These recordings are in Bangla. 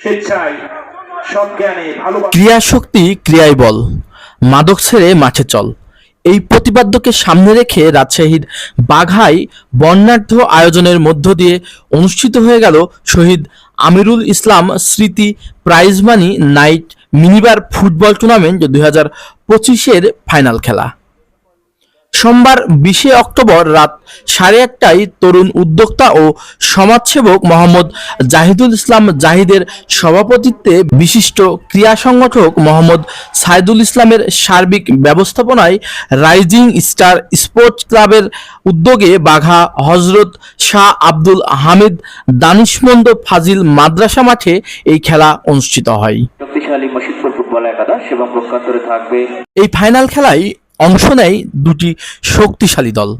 স্বেচ্ছায় ক্রিয়া শক্তি ক্রিয়ায় বল, মাদক ছেড়ে মাঠে চল। এই প্রতিপাদ্যকে সামনে রেখে রাজশাহীর বাঘায় বর্ণাঢ্য আয়োজনের মধ্য দিয়ে অনুষ্ঠিত হয়ে গেল শহীদ আমিরুল ইসলাম স্মৃতি prize money night mini bar football tournament দুই হাজার পঁচিশের ফাইনাল খেলা। সোমবার বিশে অক্টোবর রাত সাড়ে একটায় তরুণ উদ্যোক্তা ও সমাজসেবক মোহাম্মদ জাহিদুল ইসলাম জাহিদের সভাপতিত্বে বিশিষ্ট ক্রীড়া সংগঠক মোহাম্মদ সাইদুল ইসলামের সার্বিক ব্যবস্থাপনায় রাইজিং স্টার স্পোর্টস ক্লাবের উদ্যোগে বাঘা হজরত শাহ আব্দুল হামিদ দানিশমন্দ ফাজিল মাদ্রাসা মাঠে এই খেলা অনুষ্ঠিত হয়। শক্তিশালী মসজিদপুর ফুটবল একাদশ এবং পক্ষান্তরে থাকবে এই ফাইনাল খেলায় অংশ নেয় দুটি শক্তিশালী দল,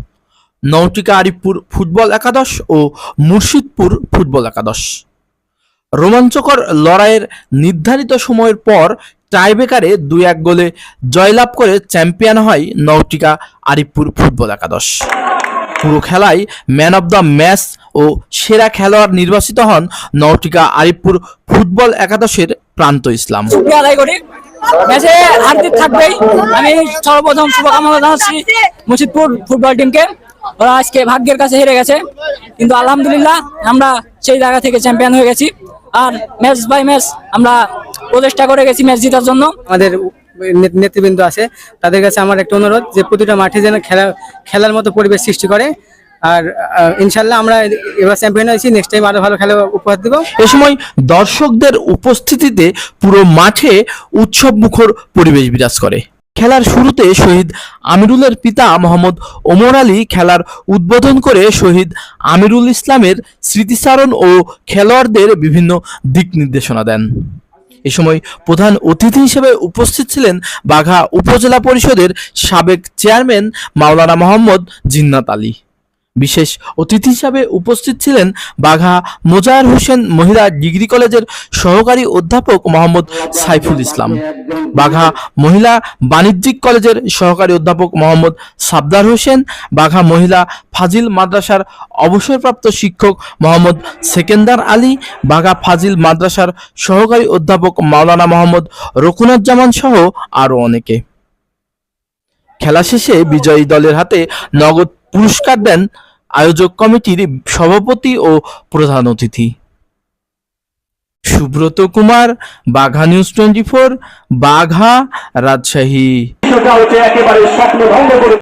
নৌটিকা আরিফপুর ফুটবল একাদশ ও মুর্শিদপুর ফুটবল একাদশ। রোমাঞ্চকর লড়াইয়ের নির্ধারিত সময়ের পর টাইবেকারে দুই এক গোলে জয়লাভ করে চ্যাম্পিয়ন হয় নৌটিকা আরিফপুর ফুটবল একাদশ। পুরো খেলায় ম্যান অব দ্য ম্যাচ ও সেরা খেলোয়াড় নির্বাচিত হন নৌটিকা আরিফপুর ফুটবল একাদশের প্রান্ত ইসলাম। ম্যাচে হার থাকবেই। আমি সর্বপ্রথম শুভকামনা জানাচ্ছি মুর্শিদপুর ফুটবল টিমকে। ওরা আজকে ভাগ্যের কাছে হেরে গেছে। কিন্তু আলহামদুলিল্লাহ আমরা সেই জায়গা থেকে চ্যাম্পিয়ন হয়ে গেছি। আর ম্যাচ বাই ম্যাচ আমরা প্রচেষ্টা করে গেছি ম্যাচ জেতার জন্য। আমাদের নেতৃবৃন্দ আছে। তাদের কাছে আমার একটা অনুরোধ যে প্রতিটা মাঠে যেন খেলা খেলার মতো পরিবেশ সৃষ্টি করে। আর ইনশাল্লাহ আমরা এবার চ্যাম্পিয়ন হয়েছি নেক্সট টাইম আরও ভালো খেলা উপহার দেবো। এ সময় দর্শকদের উপস্থিতিতে পুরো মাঠে উৎসব মুখর পরিবেশ বিরাজ করে। খেলার শুরুতে শহীদ আমিরুলের পিতা মোহাম্মদ ওমর আলী খেলার উদ্বোধন করে শহীদ আমিরুল ইসলামের স্মৃতিচারণ ও খেলোয়াড়দের বিভিন্ন দিক নির্দেশনা দেন। এ সময় প্রধান অতিথি হিসেবে উপস্থিত ছিলেন বাঘা উপজেলা পরিষদের সাবেক চেয়ারম্যান মাওলানা মোহাম্মদ জিন্নাত আলী। বিশেষ অতিথি হিসাবে উপস্থিত ছিলেন বাঘা মোজায়ার হোসেন মহিলা ডিগ্রি কলেজের সহকারী অধ্যাপক মোহাম্মদ সাইফুল ইসলাম, বাঘা মহিলা বাণিজ্যিক কলেজের সহকারী অধ্যাপক মোহাম্মদ সাবদার হোসেন, বাঘা মহিলা ফাজিল মাদ্রাসার অবসরপ্রাপ্ত শিক্ষক মোহাম্মদ সেকেন্দার আলী, বাঘা ফাজিল মাদ্রাসার সহকারী অধ্যাপক মাওলানা মোহাম্মদ রকুনুজ্জামান সহ আরও অনেকে। খেলা শেষে বিজয়ী দলের হাতে নগদ পুরস্কার দেন আয়োজক কমিটির সভাপতি ও প্রধান অতিথি। Subrata Kumar Bagha news twenty four Bagha Rajshahi.